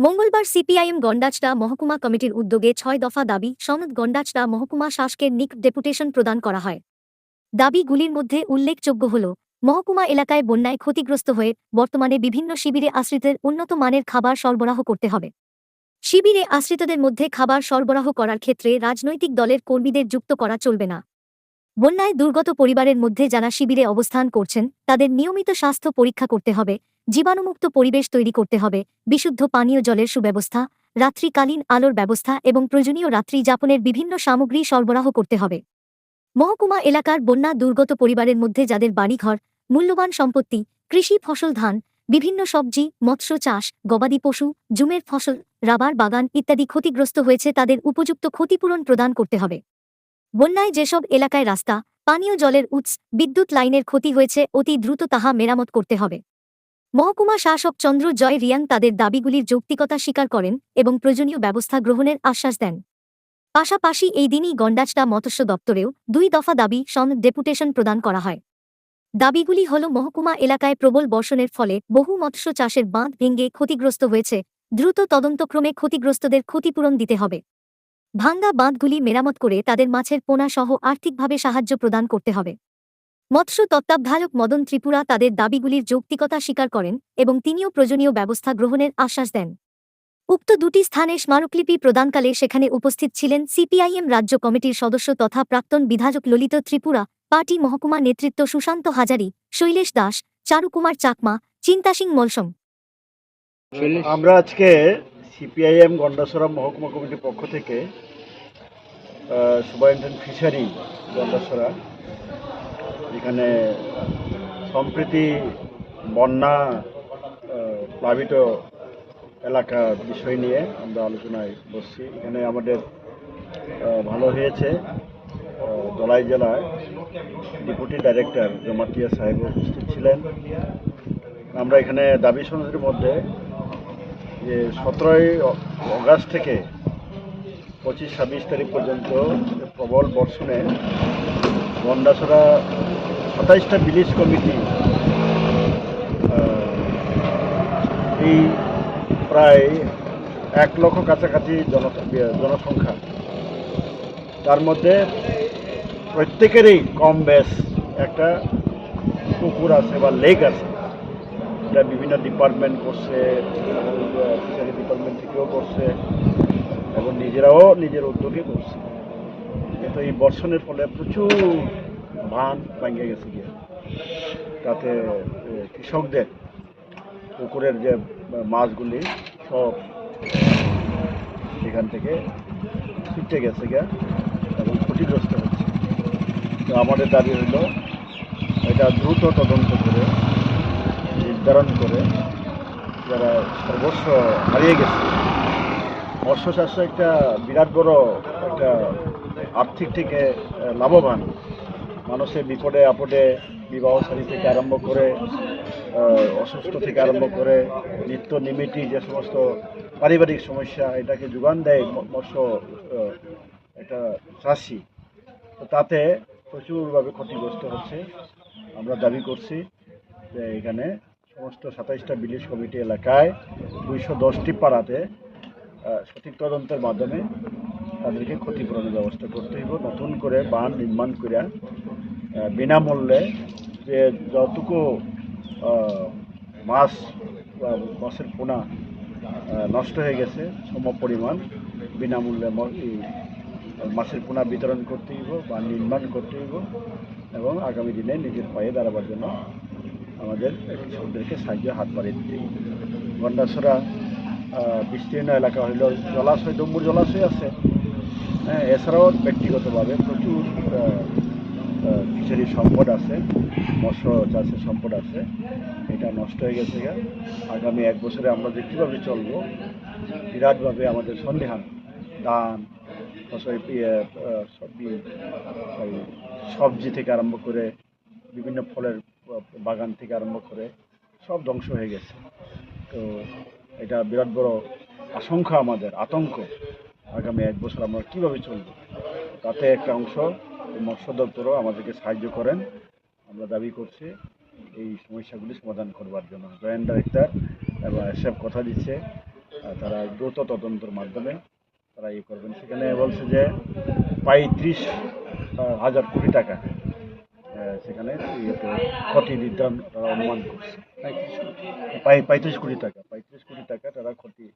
মঙ্গলবার সিপিআইএম গন্ডাচড়া মহকুমা কমিটির উদ্যোগে ছয় দফা দাবি, সনদ গন্ডাচড়া মহকুমা শাসকের নিক ডেপুটেশন প্রদান করা হয়। দাবিগুলির মধ্যে উল্লেখযোগ্য হল, মহকুমা এলাকায় বন্যায় ক্ষতিগ্রস্ত হয়ে বর্তমানে বিভিন্ন শিবিরে আশ্রিতের উন্নত মানের খাবার সরবরাহ করতে হবে। শিবিরে আশ্রিতদের মধ্যে খাবার সরবরাহ করার ক্ষেত্রে রাজনৈতিক দলের কর্মীদের যুক্ত করা চলবে না। বন্যায় দুর্গত পরিবারের মধ্যে যারা শিবিরে অবস্থান করছেন, তাদের নিয়মিত স্বাস্থ্য পরীক্ষা করতে হবে জীবাণুমুক্ত পরিবেশ তৈরি করতে হবে, বিশুদ্ধ পানীয় জলের সুব্যবস্থা, রাত্রিকালীন আলোর ব্যবস্থা এবং প্রয়োজনীয় রাত্রি যাপনের বিভিন্ন সামগ্রী সরবরাহ করতে হবে। মহকুমা এলাকার বন্যা দুর্গত পরিবারের মধ্যে যাদের বাড়িঘর, মূল্যবান সম্পত্তি, কৃষি ফসল ধান, বিভিন্ন সবজি, মৎস্য চাষ, গবাদি পশু, জুমের ফসল, রাবার বাগান ইত্যাদি ক্ষতিগ্রস্ত হয়েছে তাদের উপযুক্ত ক্ষতিপূরণ প্রদান করতে হবে। বন্যায় যেসব এলাকায় রাস্তা, পানীয় জলের উৎস, বিদ্যুৎ লাইনের ক্ষতি হয়েছে অতি দ্রুত তাহা মেরামত করতে হবে। মহকুমা শাসক চন্দ্র জয় রিয়াং তাদের দাবিগুলির যৌক্তিকতা স্বীকার করেন এবং প্রয়োজনীয় ব্যবস্থা গ্রহণের আশ্বাস দেন। পাশাপাশি এই দিনই গন্ডাচড়া মৎস্য দপ্তরেও দুই দফা দাবি সন ডেপুটেশন প্রদান করা হয়। দাবিগুলি হল মহকুমা এলাকায় প্রবল বর্ষণের ফলে বহু মৎস্য চাষের বাঁধ ভেঙে ক্ষতিগ্রস্ত হয়েছে, দ্রুত তদন্তক্রমে ক্ষতিগ্রস্তদের ক্ষতিপূরণ দিতে হবে। ভাঙ্গা বাঁধগুলি মেরামত করে তাদের মাছের পোনা সহ আর্থিকভাবে সাহায্য প্রদান করতে হবে। মৎস্য তত্ত্বাবধায়ক মদন ত্রিপুরা তাদের দাবিগুলির যৌক্তিকতা স্বীকার করেন এবং তিনিও প্রয়োজনীয় ব্যবস্থা গ্রহণের আশ্বাস দেন। উক্ত দুটি স্থানে স্মারকলিপি প্রদানকালে সেখানে উপস্থিত ছিলেন সিপিআইএম রাজ্য কমিটির সদস্য তথা প্রাক্তন বিধায়ক ললিত ত্রিপুরা পার্টি মহকুমা নেতৃত্ব সুশান্ত হাজারি শৈলেশ দাস চারুকুমার চাকমা চিন্তা সিং মলসম। আমরা আজকে সিপিআইএম গন্ডাসরা মহকুমা কমিটির পক্ষ থেকে সুপারিনটেন্ডেন্ট ফিশারি গন্ডাসরা এখানে সম্প্রীতি, বন্যা প্লাবিত এলাকা বিষয় নিয়ে আমরা আলোচনায় বসছি। এখানে আমাদের ভালো হয়েছে দলাই জেলায় ডেপুটি ডাইরেক্টর জমাতিয়া সাহেব উপস্থিত ছিলেন। আমরা এখানে দাবি সনদের মধ্যে যে সতেরোই অগাস্ট থেকে পঁচিশ ছাব্বিশ তারিখ পর্যন্ত প্রবল বর্ষণে গন্ডাছড়া সাতাইশটা ভিলেজ কমিটি এই প্রায় এক লক্ষ কাছাকাছি জন জনসংখ্যা। তার মধ্যে প্রত্যেকেরই কম বেশ একটা পুকুর আছে বা লেক আছে। এটা বিভিন্ন ডিপার্টমেন্ট করছে, ফিশারি ডিপার্টমেন্ট থেকেও করছে এবং নিজেরাও নিজের উদ্যোগে করছে। কিন্তু এই বর্ষণের ফলে প্রচুর বান ভেঙে গেছে গিয়ে। তাতে কৃষকদের পুকুরের যে মাছগুলি সব, সেখান থেকে ছিটে গেছে গিয়া এবং ক্ষতিগ্রস্ত হচ্ছে। তো আমাদের দাবি হইল, এটা দ্রুত তদন্ত করে, নির্ধারণ করে যারা সর্বস্ব হারিয়ে গেছে। মৎস্য চাষ একটা বিরাট বড় একটা আর্থিক থেকে লাভবান। মানুষের বিপদে আপদে বিবাহ সারি থেকে আরম্ভ করে অসুস্থ থেকে আরম্ভ করে, নিত্য নিমিটি যে সমস্ত পারিবারিক সমস্যা এটাকে যোগান দেয় মৎস্য একটা চাষি। তো তাতে প্রচুরভাবে ক্ষতিগ্রস্ত হচ্ছে। আমরা দাবি করছি যে এখানে সমস্ত সাতাইশটা বিলিশ কমিটি এলাকায় দুইশো দশটি পাড়াতে সঠিক তদন্তের মাধ্যমে তাদেরকে ক্ষতিপূরণের ব্যবস্থা করতে হইব। নতুন করে বাঁধ নির্মাণ করে বিনামূল্যে যে যতটুকু মাছ বা মাছের পোনা নষ্ট হয়ে গেছে সম পরিমাণ, বিনামূল্যে মাছের পোনা বিতরণ করতে হইব বা নির্মাণ করতে হইব এবং আগামী দিনে নিজের পায়ে দাঁড়াবার জন্য আমাদের কৃষকদেরকে সাহায্য হাত বাড়িয়ে দিতে। গন্ডাছড়া বিস্তীর্ণ এলাকা হইল জলাশয় ডম্বুর জলাশয় আছে হ্যাঁ এছাড়াও ব্যক্তিগতভাবে প্রচুর ফিশারির সম্পদ আছে, মৎস্য চাষের সম্পদ আছে, এটা নষ্ট হয়ে গেছে। আগামী এক বছরে আমরা যে কীভাবে চলবো, বিরাটভাবে আমাদের সন্দেহান ধান, ফসল সবজি সবজি থেকে আরম্ভ করে বিভিন্ন ফলের বাগান থেকে আরম্ভ করে সব ধ্বংস হয়ে গেছে তো এটা বিরাট বড় আশঙ্কা আমাদের, আতঙ্ক আগামী এক বছর আমরা কীভাবে চলব, তাতে একটা অংশ মৎস্য দপ্তরও আমাদেরকে সাহায্য করেন। আমরা দাবি করছি এই সমস্যাগুলি সমাধান করবার জন্য। জয়েন্ট ডাইরেক্টর এবং এসব কথা দিচ্ছে তারা দ্রুত তদন্তের মাধ্যমে তারা ইয়ে করবেন। সেখানে বলছে যে পঁয়ত্রিশ হাজার কোটি টাকা সেখানে ক্ষতি নির্ধারণ তারা অনুমান করছে। পঁয়ত্রিশ কোটি টাকা, পঁয়ত্রিশ কোটি টাকা তারা ক্ষতি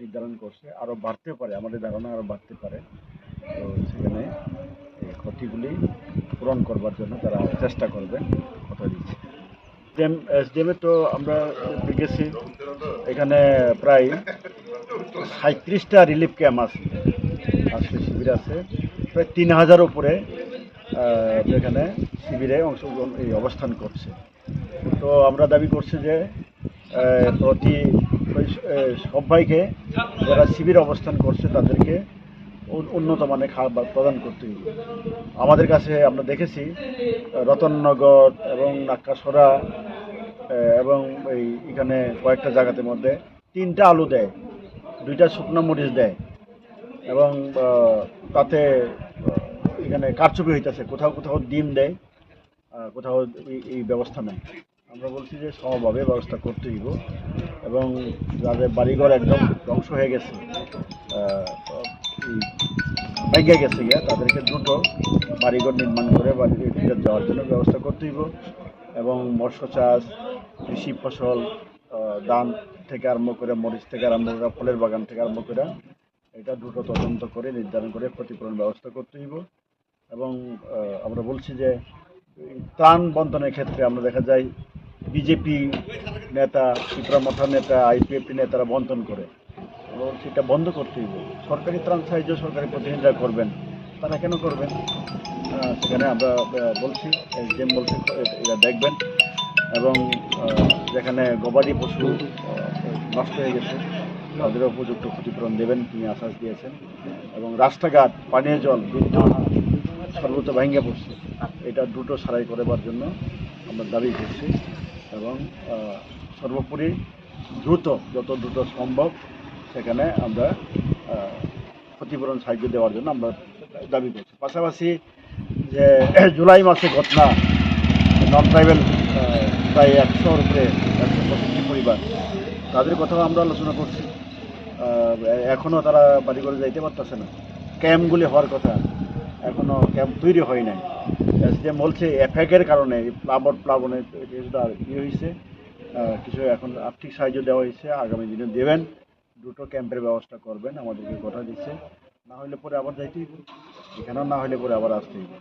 নির্ধারণ করছে। আরও বাড়তে পারে, আমাদের ধারণা আরও বাড়তে পারে। তো সেখানে ক্ষতিগুলি পূরণ করবার জন্য তারা চেষ্টা করবেন কথা দিচ্ছে। এসডিএম এসডিএমে তো আমরা গেছি এখানে প্রায় সাঁত্রিশটা রিলিফ ক্যাম্প আছে, আজকে শিবির আছে। প্রায় তিন হাজার উপরে এখানে শিবিরে অংশগ্রহণ, এই অবস্থান করছে। তো আমরা দাবি করছি যে প্রতি সবাইকে যারা শিবির অবস্থান করছে তাদেরকে উন্নত মানের খাবার প্রদান করতে আমাদের কাছে আমরা দেখেছি রতননগর এবং নাক্কাসরা এবং এই এখানে কয়েকটা জায়গাতে মধ্যে তিনটা আলু দেয়, দুইটা শুকনো মরিচ দেয় এবং তাতে এখানে কারচুপি হইতেছে, কোথাও কোথাও ডিম দেয় কোথাও এই- ব্যবস্থা নেই। আমরা বলছি যে সমভাবে ব্যবস্থা করতে দিব এবং যাদের বাড়িঘর একদম ধ্বংস হয়ে গেছে ভেঙে গেছে গিয়া, তাদেরকে দ্রুত বাড়িঘর নির্মাণ করে ফেরত যাওয়ার জন্য ব্যবস্থা করতে দিব এবং মৎস্য চাষ, কৃষি ফসল ধান থেকে আরম্ভ করে মরিচ থেকে আরম্ভ করে ফলের বাগান থেকে আরম্ভ করে এটা দ্রুত তদন্ত করে, নির্ধারণ করে ক্ষতিপূরণ ব্যবস্থা করতে হইব। এবং আমরা বলছি যে ত্রাণ বন্টনের ক্ষেত্রে আমরা দেখা যায় বিজেপি নেতা চিত্রামথা নেতা আইপিএফটি নেতারা বন্টন করে। বলছি এটা বন্ধ করতে হইব সরকারি ত্রাণ সাহায্য সরকারি প্রতিনিধিরা করবেন, তারা কেন করবেন? সেখানে আমরা বলছি, এসডিএম বলছি এটা দেখবেন। এবং যেখানে গবাদি পশু নষ্ট হয়ে গেছে তাদের উপযুক্ত ক্ষতিপূরণ দেবেন তিনি আশ্বাস দিয়েছেন। এবং রাস্তাঘাট, পানীয় জল বিদ্যুৎ সর্বত ভেঙে পড়ছে। এটা দ্রুত সারাই করবার জন্য আমরা দাবি করছি। এবং সর্বোপরি দ্রুত, যত দ্রুত সম্ভব সেখানে আমরা ক্ষতিপূরণ সাহায্য দেওয়ার জন্য আমরা দাবি করছি। পাশাপাশি যে জুলাই মাসে ঘটনা, নন ট্রাইবেল প্রায় একশোর উপরে, একশো পঁচিশটি পরিবার, তাদের কথাও আমরা আলোচনা করছি। এখনও তারা বাড়ি করে যাইতে পারতেছে না। ক্যাম্পগুলি হওয়ার কথা, এখনও ক্যাম্প তৈরি হয় নাই। এসডিএম বলছে এফেকের কারণে প্লাবন প্লাবনে কিছুটা ইয়ে হয়েছে। কিছু এখন আর্থিক সাহায্য দেওয়া হয়েছে, আগামী দিনে দেবেন। দুটো ক্যাম্পের ব্যবস্থা করবেন, আমাদেরকে কথা দিচ্ছে না হলে পরে আবার যাইতেই হবে। এখানেও না হলে পরে আবার আসতেই হবে।